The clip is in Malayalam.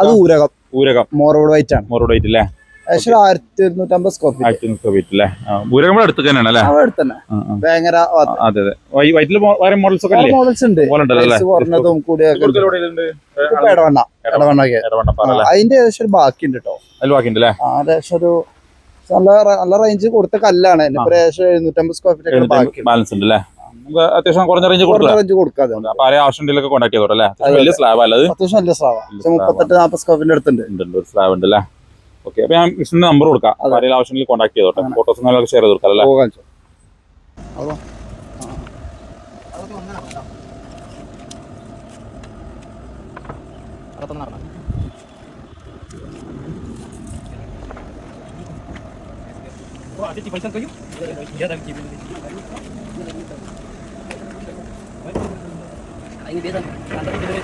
അത് ഊരകം. ഊരകം. മോറോഡ് വൈറ്റ് ആണ്. മോറോഡ് വൈറ്റ് അല്ലേ ഏകദേശം ഒരു ആയിരത്തി ഒരുന്നൂറ്റമ്പത് സ്ക്വയർ ഫീറ്റ് ആയിരത്തി മുപ്പത് ഫീറ്റ് അല്ലേ ആ, ഊരകം ഇവിടെ അടുത്ത് തന്നെയാണ് അല്ലേ? അടുത്ത് തന്നെ. ആ, ആ. ഭയങ്കര ആ, അതെ അതെ. വൈറ്റിൽ വേറെ മോഡൽസ് ഒക്കെ മോഡൽസ് ഉണ്ട്. കുറഞ്ഞതും കൂടിയൊക്കെ ഇടവണ്ണ. ഇടവണ്ണൊക്കെ അതിന്റെ ഏകദേശം ഒരു ബാക്കി ഉണ്ട് കേട്ടോ അതിൽ ബാക്കിയുണ്ട് അല്ലേ? ഏകദേശം ഒരു നല്ല നല്ല റേഞ്ച് കൊടുത്ത കല്ലാണ്. ഏകദേശം എഴുന്നൂറ്റമ്പത് സ്ക്വയർ ഫീറ്റ് ബാലൻസ് ഉണ്ട് അല്ലേ നമുക്ക് അത്യാവശ്യം കുറഞ്ഞ റേഞ്ച് റേഞ്ച് കൊടുക്കാതെ അപ്പൊ ആരെയും ആവശ്യം ഉണ്ടെങ്കിലൊക്കെ കോൺടാക്ട് ചെയ്തോട്ടെ അല്ലേ? വലിയ സ്ലാബ് അല്ലത് അത്യാവശ്യം നല്ല നല്ല slab മുപ്പത്തെട്ട് നാൽപ്പത് സ്ക്വയർ ഫീറ്റിന്റെ അടുത്തുണ്ട്. ഉണ്ട് ഒരു സ്ലാബ് ഉണ്ട് അല്ലേ? ഓക്കെ അപ്പൊ ഞാൻ മിസ്സിന്റെ നമ്പർ കൊടുക്കാം. ആവശ്യം കോൺടാക്ട് ചെയ്തോട്ടെ. ഫോട്ടോസ് കാര്യങ്ങളൊക്കെ ഷെയർ ചെയ്ത് കൊടുക്കാം അല്ലേ? പോകാൻ Ini dia ini biasa. Kantor ini